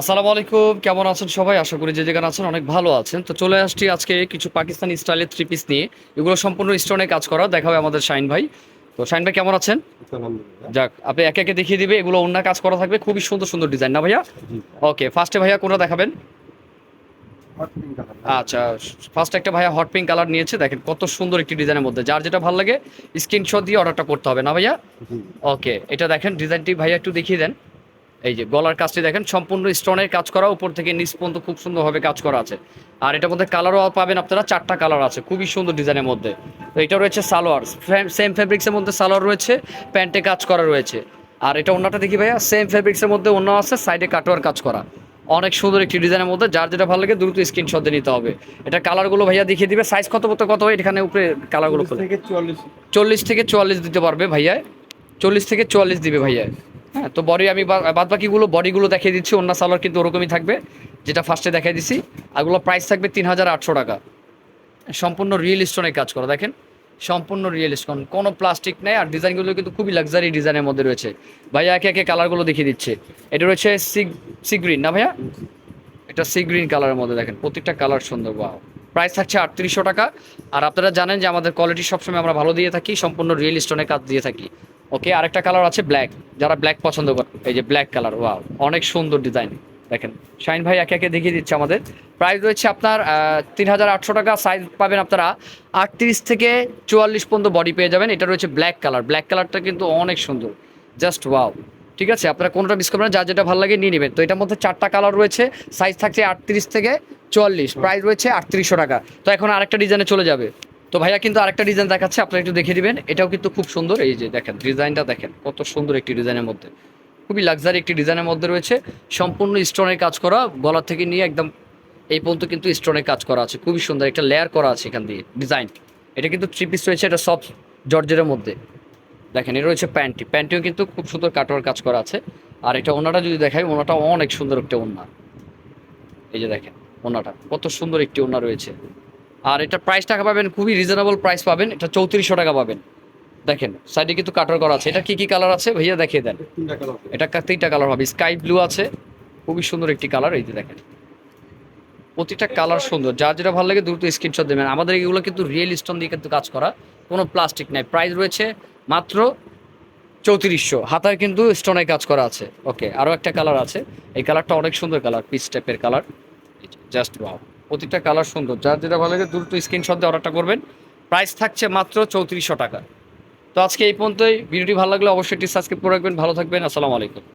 আসসালামু আলাইকুম কেমন আছেন সবাই? আশা করি যে যেখানে আছেন অনেক ভালো আছেন। তো চলে আসছি আজকে কিছু পাকিস্তানি স্টাইলের থ্রি পিস নিয়ে। এগুলো সম্পূর্ণ স্টোনে কাজ করা দেখাবে আমাদের শাইন ভাই। তো শাইন ভাই কেমন আছেন? যাক আপনি একে একে দেখিয়ে দিবে এগুলো অন্য কাজ করা থাকবে। খুবই সুন্দর সুন্দর ডিজাইন না ভাইয়া? ওকে ফার্স্টে ভাইয়া কোনটা দেখাবেন? আচ্ছা ফার্স্ট একটা ভাইয়া হট পিঙ্ক কালার নিয়েছে। দেখেন কত সুন্দর একটি ডিজাইনের মধ্যে। যার যেটা ভালো লাগে স্ক্রিনশট দিয়ে অর্ডারটা করতে হবে না ভাইয়া? ওকে এটা দেখেন ডিজাইনটি ভাইয়া একটু দেখিয়ে দেন। এই যে গলার কাজটি দেখেন সম্পূর্ণ স্টোনের কাজ করা উপর থেকে নিচ পর্যন্ত খুব সুন্দরভাবে কাজ করা আছে। আর এটার মধ্যে কালারও পাবেন আপনারা চারটা কালার আছে খুবই সুন্দর ডিজাইনের মধ্যে। তো এটা রয়েছে সালোয়ার সেম ফেব্রিক্সের মধ্যে সালোয়ার রয়েছে প্যান্টে কাজ করা রয়েছে। আর এটা অন্যটা দেখি ভাইয়া সেম ফেব্রিক্সের মধ্যে অন্য আছে সাইডে কাটোয়ার কাজ করা। অনেক সুন্দর একটি ডিজাইনের মধ্যে যার যেটা ভালো লাগে দ্রুত স্ক্রিনশট দিয়ে নিতে হবে। এটা কালারগুলো ভাইয়া দেখিয়ে দিবে সাইজ কত কত কত হয় এখানে উপরে কালারগুলো চল্লিশ থেকে চুয়াল্লিশ দিতে পারবে ভাইয়া। চল্লিশ থেকে চুয়াল্লিশ দিবে ভাইয়া। হ্যাঁ তো বডি আমি বাদ বাকিগুলো বডিগুলো দেখিয়ে দিচ্ছি, অন্য সালোয়ার কিন্তু ওরকমই থাকবে, যেটা ফার্স্টে দেখাই দিছি। আগুলো প্রাইস থাকবে তিন হাজার আটশো টাকা। সম্পূর্ণ রিয়েল স্টোনে কাজ করা, দেখেন? সম্পূর্ণ রিয়েল স্টোন কোনো প্লাস্টিক নেই, আর ডিজাইনগুলো কিন্তু খুবই লাক্সারি ডিজাইনের মধ্যে রয়েছে। ভাইয়া, একে একে কালারগুলো দেখিয়ে দিচ্ছে। এটা রয়েছে সি গ্রিন না ভাইয়া? এটা সি গ্রিন কালারের মধ্যে, দেখেন, প্রত্যেকটা কালার সুন্দর বা প্রাইস থাকছে আটত্রিশশো টাকা। আর আপনারা জানেন যে আমাদের কোয়ালিটি সবসময় আমরা ভালো দিয়ে থাকি, সম্পূর্ণ রিয়েল স্টোনে কাজ দিয়ে থাকি। ওকে আরেকটা কালার আছে ব্ল্যাক যারা ব্ল্যাক পছন্দ করে, এই যে ব্ল্যাক কালার ওয়াও অনেক সুন্দর ডিজাইন দেখেন শাইন ভাই একে একে দেখিয়ে দিচ্ছে আমাদের। প্রাইস রয়েছে আপনার তিন হাজার আটশো টাকা। সাইজ পাবেন আপনারা আটত্রিশ থেকে চুয়াল্লিশ পর্যন্ত বডি পেয়ে যাবেন। এটা রয়েছে ব্ল্যাক কালার ব্ল্যাক কালারটা কিন্তু অনেক সুন্দর। জাস্ট ওয়াও ঠিক আছে? আপনারা কোনটা মিস করবেন যা যেটা ভালো লাগে নিয়ে নেবেন। তো এটার মধ্যে চারটা কালার রয়েছে। সাইজ থাকছে আটত্রিশ থেকে চুয়াল্লিশ। প্রাইস রয়েছে আটত্রিশশো টাকা। তো এখন আরেকটা ডিজাইনে চলে যাবে। তো ভাইয়া কিন্তু আরেকটা ডিজাইন দেখাচ্ছে, আপনারা একটু দেখে দিবেন। এটাও কিন্তু খুব সুন্দর। এই যে দেখেন ডিজাইনটা দেখেন, কত সুন্দর একটি ডিজাইনের মধ্যে। খুবই লাক্সারি একটি ডিজাইনের মধ্যে রয়েছে। সম্পূর্ণ স্টোনের কাজ করা গলা থেকে নিয়ে একদম এই পর্যন্ত কিন্তু স্টোনের কাজ করা আছে। খুবই সুন্দর একটা লেয়ার করা আছে এখান দিয়ে ডিজাইন এটা কিন্তু থ্রি পিস রয়েছে, এটা সফট জর্জের মধ্যে। দেখেন, এটা রয়েছে প্যান্টটি প্যান্টিও কিন্তু খুব সুন্দর কাটোয়ার কাজ করা আছে। আর এটা ওনাটা যদি দেখাই, ওনাটা অনেক সুন্দর একটা ওনা এই যে দেখেন ওনাটা কত সুন্দর একটি ওনা রয়েছে। আর এটা প্রাইস টাকা পাবেন খুবই রিজনেবল প্রাইস পাবেন এটা চৌত্রিশশো টাকা পাবেন। দেখেন সাইডে কিন্তু কাটার করা আছে। এটা কি কি কালার আছে? ভাইয়া দেখিয়ে দেন। এটা তিনটা কালার হবে। স্কাই ব্লু আছে। খুবই সুন্দর একটি কালার এই যে দেখেন। প্রতিটা কালার সুন্দর। যার যেটা ভালো লাগে দ্রুত স্ক্রিনশট দেবেন। আমাদের এগুলো কিন্তু রিয়েল স্টোন দিয়ে কিন্তু কাজ করা। কোনো প্লাস্টিক নাই। প্রাইস রয়েছে মাত্র চৌত্রিশশো। হাতায় কিন্তু স্টোনের কাজ করা আছে। ওকে আরও একটা কালার আছে। এই কালারটা অনেক সুন্দর কালার পিস টাইপের কালার জাস্ট ওয়াও প্রতিটা কালার সুন্দর। যার যেটা ভালো লাগে দ্রুত স্ক্রিনশট দিয়ে অর্ডারটা করবেন। প্রাইস থাকছে মাত্র চৌত্রিশশো টাকা। তো আজকে এই পর্যন্তই। ভিডিওটি ভালো লাগলে অবশ্যই সাবস্ক্রাইব করে রাখবেন। ভালো থাকবেন। আসসালামু আলাইকুম।